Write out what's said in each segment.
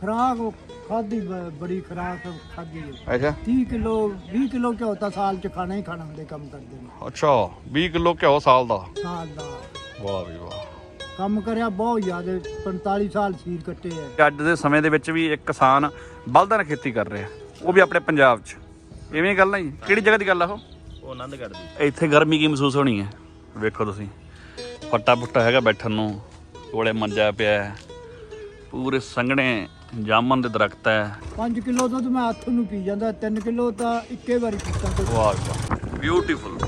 ਖਰਾਕ ਖਾਦੀ ਬੜੀ ਖਰਾਕ ਖਾਦੀ ਹੈ। ਅੱਛਾ। 30 ਕਿਲੋ 20 ਕਿਲੋ ਘਿਓ ਤਾਂ ਸਾਲ ਚ ਖਾਣਾ ਹੀ ਖਾਣਾ ਹੁੰਦੇ ਕੰਮ ਕਰਦੇ ਨੇ। ਅੱਛਾ 20 ਕਿਲੋ ਘਿਓ ਸਾਲ ਦਾ? ਸਾਲ ਦਾ। ਵਾਹ ਵੀ ਵਾਹ। ਕੰਮ ਕਰਿਆ ਬਹੁਤ ਜ਼ਿਆਦਾ 45 ਸਾਲ ਸੀਰ ਕੱਟੇ ਆ। ਅੱਜ ਦੇ ਸਮੇਂ ਦੇ ਵਿੱਚ ਵੀ ਇੱਕ ਕਿਸਾਨ ਬਲਦਾਂ ਨਾਲ ਖੇਤੀ ਕਰ ਰਿਹਾ। ਉਹ ਵੀ ਆਪਣੇ ਪੰਜਾਬ 'ਚ। ਇਵੇਂ ਗੱਲ ਨਹੀਂ ਕਿਹੜੀ ਜਗ੍ਹਾ ਦੀ ਗੱਲ ਆ ਉਹ? ਉਹ ਆਨੰਦਗੜ੍ਹ ਦੀ। ਇੱਥੇ ਗਰਮੀ ਕੀ ਮਹਿਸੂਸ ਹੋਣੀ ਹੈ? ਵੇਖੋ ਤੁਸੀਂ। ਫੱਟਾ ਫੁੱਟਾ ਹੈਗਾ ਬੈਠਣ ਨੂੰ। ਕੋਲੇ ਮੰਜਾ ਪਿਆ। ਪੂਰੇ ਸੰਘਣੇ ਜਾਮਨ ਦੇ ਦਰਖਤ ਹੈ। 5 ਕਿਲੋ ਦੁੱਧ ਮੈਂ ਹੱਥ ਨੂੰ ਪੀ ਜਾਂਦਾ 3 ਕਿਲੋ ਤਾਂ ਇੱਕੇ ਵਾਰੀ ਪੀਤਾ। ਤੇ ਵਾਹ। ਬਿਊਟੀਫੁਲ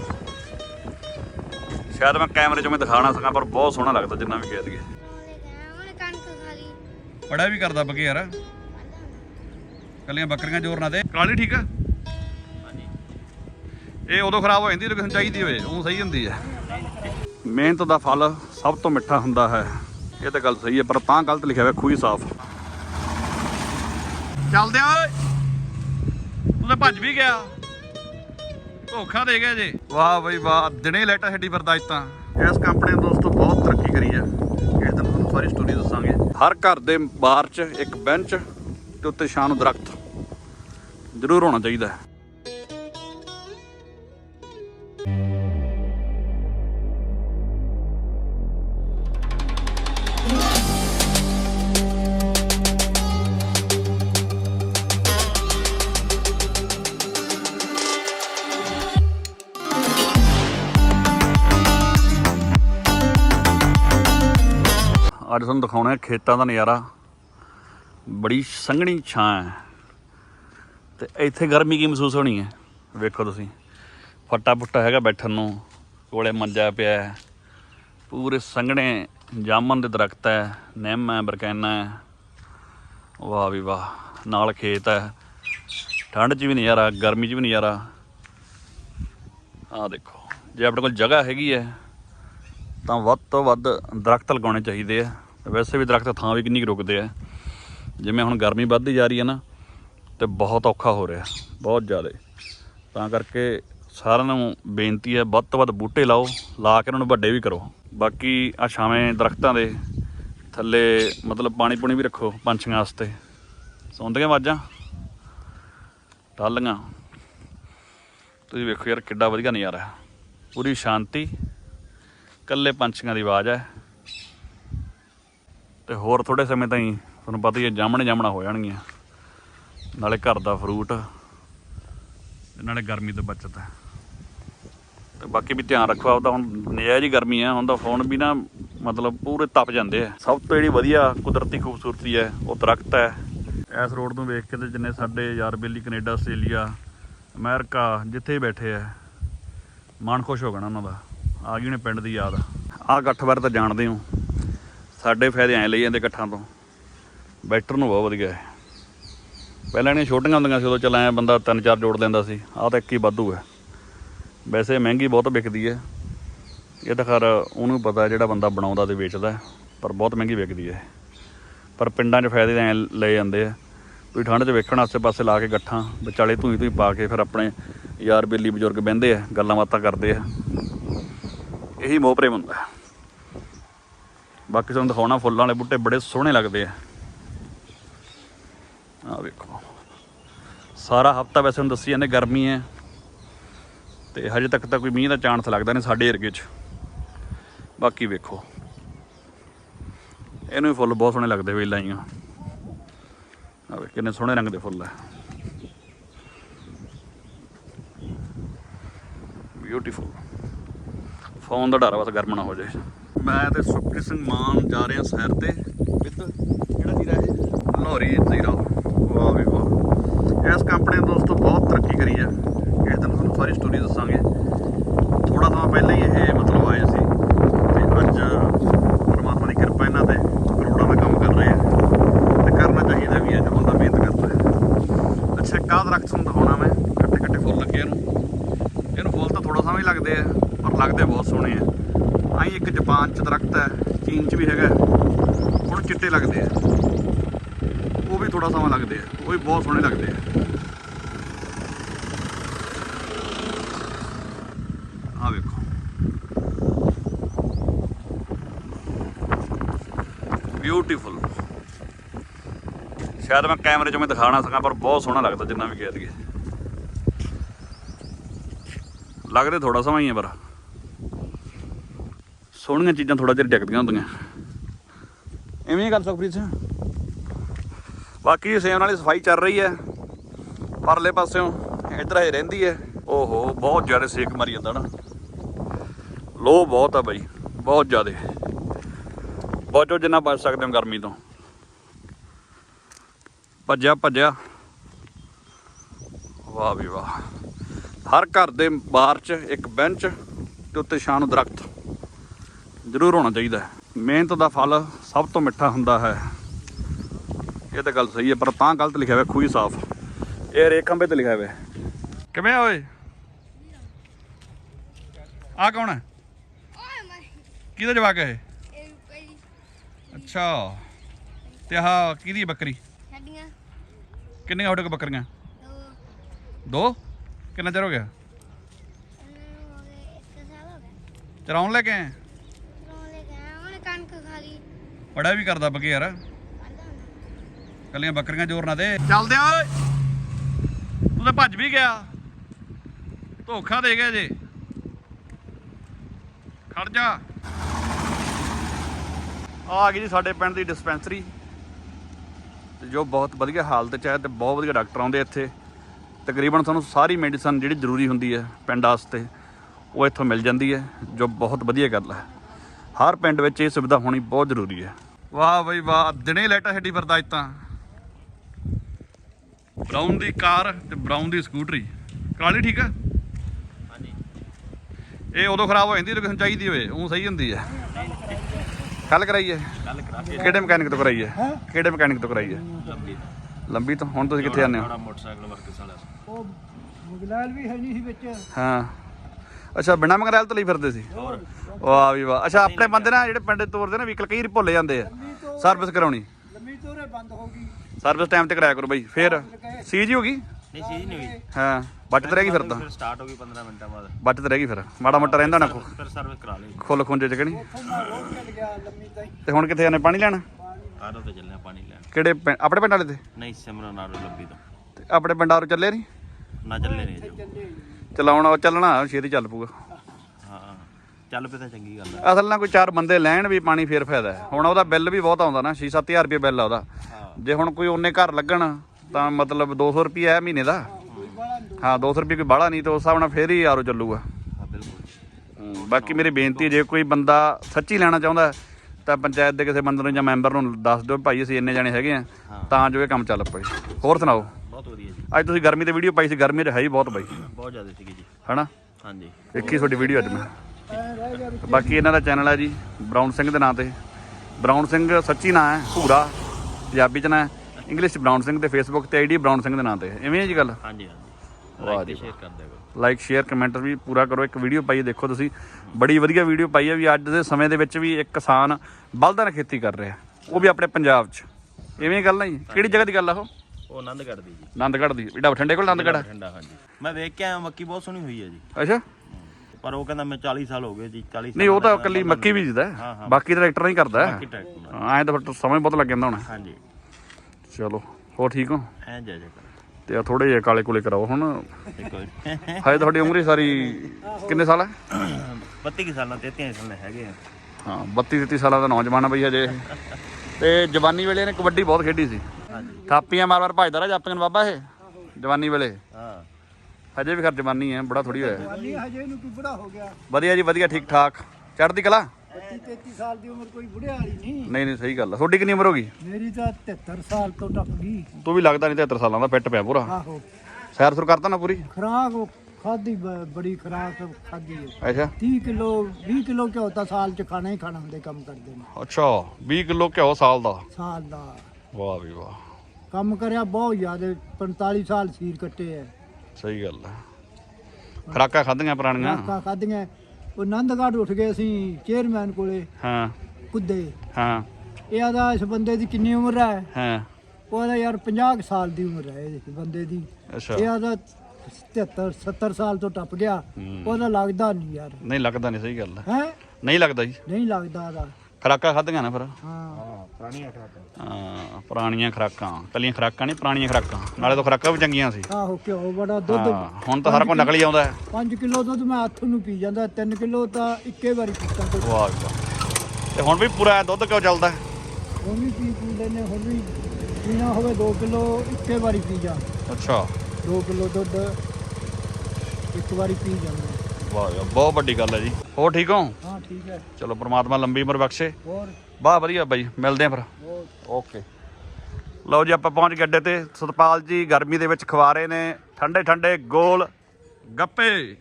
ਸ਼ਾਇਦ ਮੈਂ ਕੈਮਰੇ 'ਚ ਮੈਂ ਦਿਖਾ ਨਾ ਸਕਾਂ ਪਰ ਬਹੁਤ ਸੋਹਣਾ ਲੱਗਦਾ ਜਿੰਨਾ ਵੀ ਕਹਿ ਦਈਏ। ਉਹਨੇ ਕਣਕ ਖਾ ਲਈ ਬੜਾ ਵੀ ਕਰਦਾ ਬਗੇ ਯਾਰ ਕੱਲੀਆਂ ਬੱਕਰੀਆਂ ਜ਼ੋਰ ਨਾ ਦੇ। ਕਾਲੀ ਠੀਕ ਆ? ਹਾਂਜੀ। ਇਹ ਉਦੋਂ ਖਰਾਬ ਹੋ ਜਾਂਦੀ ਜਦੋਂ ਕਿਸੇ ਨੂੰ ਚਾਹੀਦੀ ਹੋਵੇ ਉਹ ਸਹੀ ਹੁੰਦੀ ਹੈ ਮਿਹਨਤ ਦਾ ਫਲ ਸਭ ਤੋਂ ਮਿੱਠਾ ਹੁੰਦਾ ਹੈ। ਇਹ ਤਾਂ ਗੱਲ ਸਹੀ ਹੈ ਪਰ ਤਾਂ ਗਲਤ ਲਿਖਿਆ ਹੋਇਆ ਖੂਹੀ ਸਾਫ਼। ਚੱਲਦੇ ਆ ਓਏ। ਤੂੰ ਤਾਂ ਭੱਜ ਵੀ ਗਿਆ। ਧੋਖਾ ਦੇ ਗਿਆ ਜੇ। ਵਾਹ ਬਈ ਵਾਹ, ਦਿਨੇ ਲੈਟਾ ਛੱਡੀ ਫਿਰਦਾ ਇਸ ਕੰਪਨੀ ਨੇ ਦੋਸਤੋ ਬਹੁਤ ਤਰੱਕੀ ਕਰੀ ਹੈ ਇਸ ਦਿਨ ਤੁਹਾਨੂੰ ਸਾਰੀ ਸਟੋਰੀ ਦੱਸਾਂਗੇ। ਹਰ ਘਰ ਦੇ ਬਾਹਰ 'ਚ, ਇੱਕ ਬੈਂਚ ਤੇ ਉੱਤੇ ਛਾਂ ਨੂੰ ਦਰਖਤ। ਜ਼ਰੂਰ ਹੋਣਾ ਚਾਹੀਦਾ। ਅੱਜ ਤੁਹਾਨੂੰ ਦਿਖਾਉਣਾ ਹੈ ਖੇਤਾਂ ਦਾ ਨਜ਼ਾਰਾ। ਬੜੀ ਸੰਘਣੀ ਛਾਂ ਹੈ। ਤੇ ਇੱਥੇ ਗਰਮੀ ਕੀ ਮਹਿਸੂਸ ਹੋਣੀ ਹੈ? ਵੇਖੋ ਤੁਸੀਂ। ਫੱਟਾ ਫੁੱਟਾ ਹੈਗਾ ਬੈਠਣ ਨੂੰ। ਕੋਲੇ ਮੰਜਾ ਪਿਆ ਹੈ। ਪੂਰੇ ਸੰਘਣੇ ਜਾਮਨ ਦੇ ਦਰਖਤ ਹੈ। ਨਿੰਮ ਹੈ, ਬਰਕੈਨਾ ਹੈ। ਵਾਹ ਵੀ ਵਾਹ। ਨਾਲ ਖੇਤ ਹੈ। ਠੰਡ 'ਚ ਵੀ ਨਜ਼ਾਰਾ, ਗਰਮੀ 'ਚ ਵੀ ਨਜ਼ਾਰਾ। ਆਹ ਦੇਖੋ। ਜੇ ਆਪਣੇ ਕੋਲ ਜਗ੍ਹਾ ਹੈਗੀ ਹੈ ਤਾਂ ਵੱਧ ਤੋਂ ਵੱਧ ਦਰਖਤ ਲਗਾਉਣੇ ਚਾਹੀਦੇ ਆ। ਵੈਸੇ ਵੀ ਦਰਖਤ ਥਾਂ ਵੀ ਕਿੰਨੀ ਕੁ ਰੁਕਦੇ ਆ। ਜਿਵੇਂ ਹੁਣ ਗਰਮੀ ਵੱਧਦੀ ਜਾ ਰਹੀ ਹੈ ਨਾ, ਤੇ ਬਹੁਤ ਔਖਾ ਹੋ ਰਿਹਾ, ਬਹੁਤ ਜ਼ਿਆਦਾ। ਤਾਂ ਕਰਕੇ ਸਾਰਿਆਂ ਨੂੰ ਬੇਨਤੀ ਹੈ ਵੱਧ ਤੋਂ ਵੱਧ ਬੂਟੇ ਲਾਓ, ਲਾ ਕੇ ਉਹਨਾਂ ਨੂੰ ਵੱਡੇ ਵੀ ਕਰੋ। ਬਾਕੀ ਆ ਛਾਵੇਂ ਦਰਖਤਾਂ ਦੇ ਥੱਲੇ ਮਤਲਬ ਪਾਣੀ ਪੂਣੀ ਵੀ ਰੱਖੋ, ਪੰਛੀਆਂ ਵਾਸਤੇ। ਸੌਂਦੀਆਂ ਆਵਾਜ਼ਾਂ? ਟਾਲੀਆਂ। ਤੁਸੀਂ ਵੇਖੋ ਯਾਰ ਕਿੱਡਾ ਵਧੀਆ ਨਜ਼ਾਰਾ। ਹੈ ਪੂਰੀ ਸ਼ਾਂਤੀ। ਕੱਲੇ ਪੰਛੀਆਂ ਦੀ ਆਵਾਜ਼ ਹੈ। ਤੇ ਹੋਰ ਥੋੜੇ ਸਮੇਂ ਤਾਈਂ ਤੁਹਾਨੂੰ ਪਤਾ ਹੀ ਹੈ ਜਾਮਣੇ ਜਾਮਣਾ ਹੋ ਜਾਣਗੀਆਂ। ਨਾਲੇ ਘਰ ਦਾ ਫਰੂਟ ਤੇ ਨਾਲੇ ਗਰਮੀ ਤੋਂ ਬਚਤ ਹੈ। ਤੇ ਬਾਕੀ ਵੀ ਧਿਆਨ ਰੱਖੋ ਆਪਦਾ ਹੁਣ ਨਜਾਇਜ਼ ਹੀ ਗਰਮੀ ਹੈ, ਹੁਣ ਤਾਂ ਫੋਨ ਵੀ ਨਾ ਮਤਲਬ ਪੂਰੇ ਤਪ ਜਾਂਦੇ ਆ ਸਭ ਤੋਂ ਜਿਹੜੀ ਵਧੀਆ ਕੁਦਰਤੀ ਖੂਬਸੂਰਤੀ ਹੈ, ਉਹ ਦਰਖਤ ਹੈ। ਇਸ ਰੋਡ ਨੂੰ ਵੇਖ ਕੇ ਤੇ ਜਿੰਨੇ ਸਾਡੇ ਯਾਰ ਬੇਲੀ ਕੈਨੇਡਾ, ਆਸਟ੍ਰੇਲੀਆ, ਅਮਰੀਕਾ ਜਿੱਥੇ ਬੈਠੇ ਆ ਮਨ ਖੁਸ਼ ਹੋ ਗਿਆ ਉਹਨਾਂ ਦਾ। ਆ ਗਈ ਨੇ ਪਿੰਡ ਦੀ ਯਾਦ। ਆਹ ਗੱਠ ਬਾਰੇ ਤਾਂ ਜਾਣਦੇ ਹੋ। ਸਾਡੇ ਫਾਇਦੇ ਐ ਲਈ ਜਾਂਦੇ ਗੱਠਾਂ ਤੋਂ। ਬੈਟਰ ਨੂੰ ਬਹੁਤ ਵਧੀਆ ਹੈ। ਪਹਿਲਾਂ ਇਹਨੇ ਛੋਟੀਆਂ ਹੁੰਦੀਆਂ ਸੀ, ਉਦੋਂ ਚੱਲ ਐਂ ਬੰਦਾ ਤਿੰਨ ਚਾਰ ਜੋੜ ਲੈਂਦਾ ਸੀ। ਆਹ ਤਾਂ ਇੱਕ ਹੀ ਵਾਧੂ ਹੈ। ਵੈਸੇ ਮਹਿੰਗੀ ਬਹੁਤ ਵਿਕਦੀ ਹੈ। ਇਹ ਤਾਂ ਖਰ ਉਹਨੂੰ ਪਤਾ ਜਿਹੜਾ ਬੰਦਾ ਬਣਾਉਂਦਾ ਤੇ ਵੇਚਦਾ ਪਰ ਬਹੁਤ ਮਹਿੰਗੀ ਵਿਕਦੀ ਹੈ। ਪਰ ਪਿੰਡਾਂ 'ਚ ਫਾਇਦੇ ਐ ਲਏ ਜਾਂਦੇ ਆ ਵੀ ਠੰਡ 'ਚ ਵੇਖਣ ਆਸੇ ਪਾਸੇ ਲਾ ਕੇ ਗੱਠਾਂ, ਵਿਚਾਲੇ ਧੂਈ ਧੂਈ ਪਾ ਕੇ ਫਿਰ ਆਪਣੇ ਯਾਰ ਬੇਲੀ ਬਜ਼ੁਰਗ ਬਹਿੰਦੇ ਆ ਗੱਲਾਂ ਬਾਤਾਂ ਕਰਦੇ ਆ ਇਹੀ ਮੋਹ ਪ੍ਰੇਮ ਹੁੰਦਾ ਬਾਕੀ ਤੁਹਾਨੂੰ ਦਿਖਾਉਣਾ, ਫੁੱਲਾਂ ਵਾਲੇ ਬੂਟੇ ਬੜੇ ਸੋਹਣੇ ਲੱਗਦੇ ਆ। ਆ ਵੇਖੋ। ਸਾਰਾ ਹਫਤਾ ਵੈਸੇ ਹੁਣ ਦੱਸੀ ਜਾਂਦੇ, ਗਰਮੀ ਹੈ। ਤੇ ਹਜੇ ਤੱਕ ਤਾਂ ਕੋਈ ਮੀਂਹ ਦਾ ਚਾਂਸ ਲੱਗਦਾ ਨਹੀਂ ਸਾਡੇ ਏਰੀਏ 'ਚ। ਬਾਕੀ ਵੇਖੋ। ਇਹਨੂੰ ਵੀ ਫੁੱਲ ਬਹੁਤ ਸੋਹਣੇ ਲੱਗਦੇ ਵੇਲਾਂ ਹੀ ਆ ਵੇ ਕਿੰਨੇ ਸੋਹਣੇ ਰੰਗ ਦੇ ਫੁੱਲ ਹੈ ਬਿਊਟੀਫੁਲ ਫੋਨ ਦਾ ਡਰ ਬਸ ਗਰਮ ਨਾ ਹੋ ਜਾਏ। ਮੈਂ ਤੇ ਸੁਖਪ੍ਰੀਤ ਸਿੰਘ ਮਾਨ ਜਾ ਰਹੇ ਹਾਂ ਸੈਰ ਤੇ ਵਿਦ ਕਿਹੜਾ ਜ਼ੀਰਾ ਹੈ ਲਾਹੌਰੀ ਜ਼ੀਰਾ। ਵਾਹ ਵੀ ਵਾਹ। ਇਸ ਕੰਪਨੀ ਨੇ ਦੋਸਤੋ ਬਹੁਤ ਤਰੱਕੀ ਕਰੀ ਹੈ ਇਸ ਦਿਨ ਤੁਹਾਨੂੰ ਸਾਰੀ ਸਟੋਰੀ ਦੱਸਾਂਗੇ। ਥੋੜਾ ਸਮਾਂ ਪਹਿਲਾਂ ਹੀ ਇਹ ਮਤਲਬ ਆਏ ਸੀ ਤੇ ਅੱਜ ਪਰਮਾਤਮਾ ਦੀ ਕਿਰਪਾ ਇਹਨਾਂ ਤੇ ਕਰੋੜਾਂ ਦਾ ਕੰਮ ਕਰ ਰਹੇ ਆ ਤੇ ਕਰਨਾ ਚਾਹੀਦਾ ਵੀ ਹੈ ਜੋ ਬੰਦਾ ਮਿਹਨਤ ਕਰਦਾ ਹੈ ਅੱਛਾ ਕਾਹ ਦਰਖਤ ਤੁਹਾਨੂੰ ਦਿਖਾਉਣਾ ਮੈਂ ਕੱਟੇ ਕੱਟੇ ਫੁੱਲ ਲੱਗੇ ਇਹਨੂੰ ਇਹਨੂੰ ਫੁੱਲ ਤਾਂ ਥੋੜਾ ਸਮਾਂ ਹੀ ਲੱਗਦੇ ਆ ਪਰ ਲੱਗਦੇ ਬਹੁਤ ਸੋਹਣੇ ਆ ਆਈ ਇੱਕ ਜਾਪਾਨ ਚ ਦਰਖਤ ਹੈ ਚੀਨ ਚ ਵੀ ਹੈਗਾ ਹੁਣ ਚਿੱਟੇ ਲੱਗਦੇ ਆ ਉਹ ਵੀ ਥੋੜਾ ਸਮਾਂ ਲੱਗਦੇ ਆ ਉਹ ਵੀ ਬਹੁਤ ਸੋਹਣੇ ਲੱਗਦੇ ਆ ਆ ਵੇਖੋ ਬਿਊਟੀਫੁਲ ਸ਼ਾਇਦ ਮੈਂ ਕੈਮਰੇ 'ਚ ਮੈਂ ਦਿਖਾ ਨਾ ਸਕਾਂ ਪਰ ਬਹੁਤ ਸੋਹਣਾ ਲੱਗਦਾ ਜਿੰਨਾ ਵੀ ਕਹਿ ਦਈਏ ਲੱਗਦੇ ਥੋੜਾ ਸਮਾਂ ਹੀ ਹੈ ਪਰ ਸੋਹਣੀਆਂ ਚੀਜ਼ਾਂ ਥੋੜਾ ਜਿਹਾ ਟਿਕਦੀਆਂ ਹੁੰਦੀਆਂ। ਐਵੇਂ ਹੀ ਗੱਲ ਸੁਖਪ੍ਰੀਤ ਸਿੰਘ ਬਾਕੀ ਸੇਮ ਵਾਲੀ ਸਫ਼ਾਈ ਚੱਲ ਰਹੀ ਹੈ। ਪਰਲੇ ਪਾਸਿਓਂ ਇੱਧਰ ਹਜੇ ਰਹਿੰਦੀ ਹੈ। ਓਹੋ ਬਹੁਤ ਜ਼ਿਆਦਾ ਸੇਕ ਮਾਰੀ ਜਾਂਦਾ ਨਾ। ਲੋ ਬਹੁਤ ਆ ਬਾਈ ਬਹੁਤ ਜ਼ਿਆਦਾ। ਬਚੋ ਜਿੰਨਾ ਬਚ ਸਕਦੇ ਹੋ ਗਰਮੀ ਤੋਂ। ਭੱਜਿਆ ਭੱਜਿਆ। ਵਾਹ ਵੀ ਵਾਹ। ਹਰ ਘਰ ਦੇ ਬਾਹਰ 'ਚ ਇੱਕ ਬੈਂਚ ਤੇ ਉੱਤੇ ਛਾਂ ਨੂੰ ਦਰਖਤ। ਜ਼ਰੂਰ ਹੋਣਾ ਚਾਹੀਦਾ ਹੈ। ਮਿਹਨਤ ਦਾ ਫਲ ਸਭ ਤੋਂ ਮਿੱਠਾ ਹੁੰਦਾ ਹੈ। ਇਹ ਤਾਂ ਗੱਲ ਸਹੀ ਹੈ ਪਰ ਤਾਂ ਗਲਤ ਲਿਖਿਆ ਹੋਇਆ ਖੂਹੀ ਸਾਫ਼। ਇਹ ਰੇਖ ਖੰਭੇ ਤੇ ਲਿਖਿਆ ਹੋਇਆ ਕਿਵੇਂ ਓਏ? ਆ ਕੌਣ ਹੈ? ਕਿਹਦਾ ਜਵਾਕ ਹੈ ਅੱਛਾ। ਤੇ ਆਹ ਕਿਹਦੀ ਬੱਕਰੀ? ਛੱਡੀਆਂ ਕਿੰਨੀਆਂ ਤੁਹਾਡੇ ਕੋਲ ਬੱਕਰੀਆਂ? ਦੋ। ਦੋ? ਕਿੰਨਾ ਚਿਰ ਹੋ ਗਿਆ? ਹੋ ਚਰਾਉਣ ਲੈ ਕੇ ਆਏ ਰੋਣ ਲੈ ਕੇ ਆਇਆ ਉਹਨੇ ਕਣਕ ਖਾ ਲਈ ਬੜਾ ਵੀ ਕਰਦਾ ਬਗੇ ਯਾਰ। ਕੱਲੀਆਂ ਬੱਕਰੀਆਂ ਜ਼ੋਰ ਨਾ ਦੇ। ਚੱਲਦੇ ਆ ਓਏ। ਤੂੰ ਤਾਂ ਭੱਜ ਵੀ ਗਿਆ। ਧੋਖਾ ਦੇ ਗਿਆ ਜੇ। ਖੜ ਜਾ। ਆ ਗਈ ਜੀ ਸਾਡੇ ਪਿੰਡ ਦੀ ਡਿਸਪੈਂਸਰੀ ਜੋ ਬਹੁਤ ਵਧੀਆ ਹਾਲਤ ਚ ਹੈ ਤੇ ਬਹੁਤ ਵਧੀਆ ਡਾਕਟਰ ਆਉਂਦੇ ਇੱਥੇ। ਤਕਰੀਬਨ ਤੁਹਾਨੂੰ ਸਾਰੀ ਮੈਡੀਸਨ ਜਿਹੜੀ ਜ਼ਰੂਰੀ ਹੁੰਦੀ ਹੈ ਪਿੰਡ ਵਾਸਤੇ, ਉਹ ਇੱਥੋਂ ਮਿਲ ਜਾਂਦੀ ਹੈ, ਜੋ ਬਹੁਤ ਵਧੀਆ ਗੱਲ ਹੈ। ਹਰ ਪਿੰਡ ਵਿੱਚ ਇਹ ਸੁਵਿਧਾ ਹੋਣੀ ਬਹੁਤ ਜ਼ਰੂਰੀ ਹੈ। ਵਾਹ ਬਈ ਵਾਹ ਦਿਨੇ ਲਾਈਟਾਂ ਛੱਡੀ ਫਿਰਦਾ ਅੱਜ ਤਾਂ। ਬਰਾਊਨ ਦੀ ਕਾਰ ਤੇ ਬਰਾਊਨ ਦੀ ਸਕੂਟਰੀ। ਕਾਲੀ ਠੀਕ ਆ? ਹਾਂਜੀ। ਇਹ ਉਦੋਂ ਖਰਾਬ ਹੋ ਜਾਂਦੀ ਜਦੋਂ ਚਾਹੀਦੀ ਹੋਵੇ ਉਹ ਸਹੀ ਹੁੰਦੀ ਹੈ ਕੱਲ ਕਰਾਈ ਹੈ ਕੱਲ ਕਰਾ ਕੇ। ਕਿਹੜੇ ਮਕੈਨਿਕ ਤੋਂ ਕਰਾਈ ਹੈ? ਹੈਂ? ਕਿਹੜੇ ਮਕੈਨਿਕ ਤੋਂ ਕਰਾਈ ਹੈ ਲੰਬੀ ਤੋਂ? ਹੁਣ ਤੁਸੀਂ ਕਿੱਥੇ ਆਨੇ ਹੋ? ਮੋਟਰਸਾਈਕਲ ਵਰਕ ਸਾਲਾ ਉਹ ਮੁਗਲਾਲ ਵੀ ਹੈ ਨਹੀਂ ਸੀ ਵਿੱਚ। ਹਾਂ। ਅੱਛਾ ਬਿਨਾ ਮਗਰੈਲ ਤੋਂ ਲਈ ਫਿਰਦੇ ਸੀ? ਵਾਹ ਵੀ ਵਾਹ। ਅੱਛਾ ਆਪਣੇ ਬੰਦੇ ਨਾ ਜਿਹੜੇ ਪਿੰਡ ਤੋਰਦੇ ਨਾ ਵਹੀਕਲ ਕਈ ਭੁੱਲ ਜਾਂਦੇ ਆ। ਸਰਵਿਸ ਕਰਾਉਣੀ। ਲੰਮੀ ਤੋਰੇ ਬੰਦ ਹੋ ਗਈ। ਸਰਵਿਸ ਟਾਈਮ ਤੇ ਕਰਾਇਆ ਕਰੋ ਬਾਈ। ਫੇਰ ਸੀਜ ਹੋ ਗਈ? ਨਹੀਂ ਚੀਜ਼ ਨਹੀਂ ਹੋਈ। ਹਾਂ ਬਚਤ ਰਹਿ ਗਈ ਫਿਰ ਤਾਂ। ਫਿਰ ਸਟਾਰਟ ਹੋ ਗਈ 15 ਮਿੰਟਾਂ ਬਾਅਦ। ਬਚਤ ਰਹਿ ਗਈ ਫਿਰ। ਮਾੜਾ ਮੋਟਾ ਰਹਿੰਦਾ ਨਾ ਕੋ ਫਿਰ ਸਰਵਿਸ ਕਰਾ ਲਈ। ਖੁੱਲ ਖੁੰਜੇ ਚ ਕਣੀ ਤੇ ਹੁਣ ਕਿੱਥੇ ਜਾਣੇ ਪਾਣੀ ਲੈਣ? ਆਰੋ ਤੇ ਚੱਲਣਾ ਪਾਣੀ ਲੈਣ। ਕਿਹੜੇ ਪਿੰਡ- ਆਪਣੇ ਪਿੰਡ ਵਾਲੇ ਤੇ? ਨਹੀਂ ਸਿਮਰਨ ਆਰੋ ਲੰਬੀ ਤੋਂ। ਤੇ ਆਪਣੇ ਪਿੰਡਾਂ ਤੋਂ ਚੱਲੇ ਨਹੀਂ? ਨਾ ਚੱਲੇ ਨਹੀਂ। ਚਲਾਉਣਾ ਚੱਲਣਾ ਛੇਤੀ ਚੱਲ ਪੂਗਾ ਹਾਂ ਚੱਲ ਪਏ ਤਾਂ ਚੰਗੀ ਗੱਲ ਹੈ ਅਸਲ ਨਾਲ ਕੋਈ ਚਾਰ ਬੰਦੇ ਲੈਣ ਵੀ ਪਾਣੀ ਫੇਰ ਫਾਇਦਾ ਹੈ। ਹੁਣ ਉਹਦਾ ਬਿੱਲ ਵੀ ਬਹੁਤ ਆਉਂਦਾ ਨਾ 6-7000 ਰੁਪਏ ਬਿੱਲ ਆ ਉਹਦਾ। ਜੇ ਹੁਣ ਕੋਈ ਉਹਨੇ ਘਰ ਲੱਗਣ ਤਾਂ ਮਤਲਬ 200 ਰੁਪਏ ਹੈ ਮਹੀਨੇ ਦਾ। ਹਾਂ 200 ਰੁਪਏ ਕੋਈ ਬਾਹਲਾ ਨਹੀਂ ਤਾਂ ਉਸ ਹਿਸਾਬ ਨਾਲ ਫੇਰ ਹੀ ਆਰੋ ਚੱਲੂਗਾ। ਹਾਂ ਬਿਲਕੁਲ। ਹਮ, ਬਾਕੀ ਮੇਰੀ ਬੇਨਤੀ ਹੈ ਜੇ ਕੋਈ ਬੰਦਾ ਸੱਚੀ ਲੈਣਾ ਚਾਹੁੰਦਾ ਹੈ, ਤਾਂ ਪੰਚਾਇਤ ਦੇ ਕਿਸੇ ਬੰਦੇ ਨੂੰ ਜਾਂ ਮੈਂਬਰ ਨੂੰ ਦੱਸ ਦਿਓ ਭਾਈ ਅਸੀਂ ਇੰਨੇ ਜਾਣੇ ਹੈਗੇ ਆ ਹਾਂ। ਤਾਂ ਜੋ ਇਹ ਕੰਮ ਚੱਲ ਪਏ। ਹੋਰ ਸੁਣਾਓ? ਅੱਜ ਤੁਸੀਂ ਗਰਮੀ ਤੇ ਵੀਡੀਓ ਪਾਈ ਸੀ ਗਰਮੀ 'ਚ ਹੈ ਹੀ ਬਹੁਤ ਬਾਈ ਬਹੁਤ ਜ਼ਿਆਦਾ ਸੀਗੀ ਜੀ। ਹਨਾ? ਹਾਂਜੀ। ਵੇਖੀ ਤੁਹਾਡੀ ਵੀਡੀਓ ਅੱਜ ਮੈਂ। ਬਾਕੀ ਇਹਨਾਂ ਦਾ ਚੈਨਲ ਹੈ ਜੀ ਬਰਾਊਨ ਸਿੰਘ ਦੇ ਨਾਂ ਤੇ। ਬਰਾਊਨ ਸਿੰਘ ਸੱਚੀ ਨਾਂ ਹੈ ਭੂਰਾ ਪੰਜਾਬੀ ਚ ਨਾਂ ਹੈ ਇੰਗਲਿਸ਼ 'ਚ ਬਰਾਊਨ ਸਿੰਘ ਤੇ ਫੇਸਬੁੱਕ ਤੇ ਆਈਡੀ ਬਰਾਊਨ ਸਿੰਘ ਦੇ ਨਾਂ ਤੇ। ਐਵੇਂ ਹੈ ਜੀ ਗੱਲ? ਹਾਂਜੀ ਹਾਂਜੀ। ਵਾਹ ਲਾਈਕ ਜੀ ਤੇ ਸ਼ੇਅਰ ਕਰ ਕਰੋ। ਲਾਈਕ ਸ਼ੇਅਰ ਕਮੈਂਟ ਵੀ ਪੂਰਾ ਕਰੋ। ਇੱਕ ਵੀਡੀਓ ਪਾਈ ਦੇਖੋ ਤੁਸੀਂ। ਬੜੀ ਵਧੀਆ ਵੀਡੀਓ ਪਾਈ ਹੈ ਵੀ ਅੱਜ ਦੇ ਸਮੇਂ ਦੇ ਵਿੱਚ ਵੀ ਇੱਕ ਕਿਸਾਨ ਬਲਦਾਂ ਨਾਲ ਖੇਤੀ ਕਰ ਰਿਹਾ। ਉਹ ਵੀ ਆਪਣੇ ਪੰਜਾਬ 'ਚ। ਐਵੇਂ ਗੱਲ ਨਹੀਂ ਕਿਹੜੀ ਜਗ੍ਹਾ ਦੀ ਗੱਲ ਆ ਉਹ? ਉਹ ਆਨੰਦਗੜ੍ਹ ਦੀ ਜੀ। ਆਨੰਦਗੜ੍ਹ ਦੀ ਜਿਹੜਾ ਬਠਿੰਡੇ ਕੋਲ ਆਨੰਦਗੜ੍ਹ ਠੰਡਾ ਹਾਂਜੀ। ਮੈਂ ਵੇਖ ਕੇ ਆਇਆ ਮੱਕੀ ਬਹੁਤ ਸੋਹਣੀ ਹੋਈ ਹੈ ਜੀ। ਅੱਛਾ। ਪਰ ਉਹ ਕਹਿੰਦਾ ਮੈਂ 40 ਸਾਲ ਹੋ ਗਏ ਜੀ 40 ਨਹੀਂ ਉਹ ਤਾਂ ਦਾ ਕੱਲੀ ਮੱਕੀ ਬੀਜਦਾ ਹਾਂ, ਹੈ। ਹਾਂ। ਬਾਕੀ ਟਰੈਕਟਰ ਨਹੀਂ ਕਰਦਾ ਬਾਕੀ ਟਰੈਕਟਰ ਨਾਲ। ਐਂ ਤਾਂ ਫਿਰ ਸਮਾਂ ਬਹੁਤ ਲੱਗ ਜਾਂਦਾ ਹੁਣ। ਹਾਂਜੀ। ਚਲੋ ਹੋਰ ਠੀਕ ਹੋ? ਐ ਜੈ ਜੈ ਕਰ ਤੇ ਆ ਥੋੜੇ ਜਿਹੇ ਕਾਲੇ ਕੁਲੇ ਕਰਾਓ ਹੁਣ। ਹਾਏ ਤੁਹਾਡੀ ਉਮਰ ਹੀ ਸਾਰੀ ਕਿੰਨੇ ਸਾਲ ਹੈ? 32 ਕੀ ਸਾਲਾਂ 33 ਸਾਲਾਂ ਹੈਗੇ ਆ। ਹਾਂ 32 33 ਸਾਲਾਂ ਦਾ ਨੌਜਵਾਨ ਆ ਬਈ ਹਜੇ। ਇਹ। ਤੇ ਜਵਾਨੀ ਵੇਲੇ ਇਹਨੇ ਕਬੱਡੀ ਬਹੁਤ ਖੇਡੀ ਸੀ। ਥਾਪੀਆਂ ਮਾਰ ਮਾਰ ਭਜਦਾ ਰਿਹਾ ਜਾਪੀਆਂ ਨੂੰ ਬਾਬਾ ਇਹ ਜਵਾਨੀ ਵੇਲੇ। ਹਾਂ। ਹਜੇ ਵੀ ਖਰ ਜਵਾਨੀ ਹੈ ਬੜਾ ਥੋੜੀ ਹੋਇਆ। ਜਵਾਨੀ ਹਜੇ ਨੂੰ ਕੋਈ ਬੁੜਾ ਹੋ ਗਿਆ। ਵਧੀਆ ਜੀ ਵਧੀਆ ਠੀਕ ਠਾਕ। ਚੜ੍ਹਦੀ ਕਲਾ? 32 33 ਸਾਲ ਦੀ ਉਮਰ ਕੋਈ ਬੁੜੇ ਵਾਲੀ ਨਹੀਂ। ਨਹੀਂ ਨਹੀਂ ਸਹੀ ਗੱਲ ਆ। ਤੁਹਾਡੀ ਕਿੰਨੀ ਉਮਰ ਹੋ ਗਈ? ਮੇਰੀ ਤਾਂ 73 ਸਾਲ ਤੋਂ ਟੱਪ ਗਈ। ਤੂੰ ਵੀ ਲੱਗਦਾ ਨਹੀਂ 73 ਸਾਲਾਂ ਦਾ ਫਿੱਟ ਪਿਆ ਪੂਰਾ। ਆਹੋ। ਸੈਰ ਸੁਰ ਕਰਦਾ ਨਾ ਪੂਰੀ? ਖਰਾਕ ਖਾਦੀ ਬੜੀ ਖਰਾਕ ਖਾਦੀ ਹੈ। ਅੱਛਾ। 30 ਕਿਲੋ 20 ਕਿਲੋ ਘਿਓ ਤਾਂ ਸਾਲ ਚ ਖਾਣਾ ਹੀ ਖਾਣਾ ਹੁੰਦੇ ਕੰਮ ਕਰਦੇ ਨੇ। ਅੱਛਾ 20 ਕਿਲੋ ਘਿਓ ਸਾਲ ਦਾ? ਸਾਲ ਦਾ। ਵਾਹ ਵੀ ਵਾਹ। ਕੰਮ ਕਰਿਆ ਬਹੁਤ ਜ਼ਿਆਦਾ 45 ਸਾਲ ਸੀਰ ਕੱਟੇ ਐ। ਸਹੀ ਗੱਲ ਹੈ ਖਰਾਕਾਂ ਖਾਧੀਆਂ ਪੁਰਾਣੀਆਂ? ਨਾਕਾ ਖਾਦੀਆਂ ਉਹ ਨੰਦਗੜ੍ਹ ਉੱਠ ਗਏ ਅਸੀਂ ਚੇਅਰਮੈਨ ਕੋਲੇ। ਹਾਂ। ਕੁੱਦੇ ਹਾਂ। ਇਹ ਆਦਾ ਇਸ ਬੰਦੇ ਦੀ ਕਿੰਨੀ ਉਮਰ ਹੈ। ਹਾਂ ਉਹਦਾ ਯਾਰ 50 ਕੁ ਸਾਲ ਦੀ ਉਮਰ ਹੈ ਇਸ ਬੰਦੇ ਦੀ। ਅੱਛਾ। ਇਹ ਆਦਾ 73 70 ਸਾਲ ਤੋਂ ਟੱਪ ਗਿਆ। ਹੂੰ। ਉਹਦਾ ਲੱਗਦਾ ਨਹੀਂ ਯਾਰ। ਨਹੀਂ ਲੱਗਦਾ ਨਹੀਂ ਸਹੀ ਗੱਲ ਹੈ ਹੈ? ਨਹੀਂ ਲੱਗਦਾ ਜੀ। ਨਹੀਂ ਲੱਗਦਾ ਉਹਦਾ ਖਰਾਕਾਂ ਖਾਧੀਆਂ ਨਾ ਫਿਰ? ਹਾਂ ਪੁਰਾਣੀਆਂ ਖਰਾਕਾਂ ਹਾਂ ਪੁਰਾਣੀਆਂ ਖਰਾਕਾਂ ਕੱਲੀਆਂ ਖਰਾਕਾਂ ਨਹੀਂ ਪੁਰਾਣੀਆਂ ਖਰਾਕਾਂ ਨਾਲੇ ਤਾਂ ਖਰਾਕਾਂ ਵੀ ਚੰਗੀਆਂ ਸੀ। ਆਹੋ ਘਿਓ ਬੜਾ ਦੁੱਧ। ਹਾਂ ਹੁਣ ਤਾਂ ਸਾਰਾ ਕੁਝ ਨਕਲੀ ਆਉਂਦਾ ਹੈ। 5 ਕਿਲੋ ਦੁੱਧ ਮੈਂ ਹੱਥ ਨੂੰ ਪੀ ਜਾਂਦਾ 3 ਕਿਲੋ ਤਾਂ ਇੱਕੇ ਵਾਰੀ ਪੀਤਾ ਦੁੱਧ। ਵਾਹ ਜੀ ਵਾਹ। ਤੇ ਹੁਣ ਵੀ ਪੂਰਾ ਦੁੱਧ ਕਿਉਂ ਚੱਲਦਾ ਹੈ? ਹੁਣ ਵੀ ਪੀ ਪੂੰਦੇ ਨੇ ਹੁਣ ਵੀ ਪੀਣਾ ਹੋਵੇ 2 ਕਿਲੋ ਇੱਕੇ ਵਾਰੀ ਪੀ ਜਾ। ਅੱਛਾ। 2 ਕਿਲੋ ਦੁੱਧ ਇੱਕ ਵਾਰੀ ਪੀ ਜਾਂਦਾ। ਵਾਹ ਬਹੁਤ ਵੱਡੀ ਗੱਲ ਹੈ ਜੀ। ਹੋਰ ਠੀਕ ਹੋ? ਹਾਂ ਠੀਕ ਹੈ। ਚਲੋ ਪ੍ਰਮਾਤਮਾ ਲੰਬੀ ਉਮਰ ਬਖਸ਼ੇ। ਹੋਰ? ਵਾਹ ਵਧੀਆ ਬਾਈ ਮਿਲਦੇ ਆ ਫਿਰ। ਓਕੇ। ਲਓ ਜੀ ਆਪਾਂ ਪਹੁੰਚ ਗਏ ਅੱਡੇ ਤੇ। ਸਤਪਾਲ ਜੀ ਗਰਮੀ ਦੇ ਵਿੱਚ ਖਵਾ ਰਹੇ ਨੇ। ਠੰਡੇ ਠੰਡੇ ਗੋਲ ਗੱਪੇ।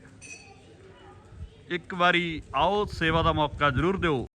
ਇੱਕ ਵਾਰੀ ਆਓ ਸੇਵਾ ਦਾ ਮੌਕਾ ਜ਼ਰੂਰ ਦਿਓ।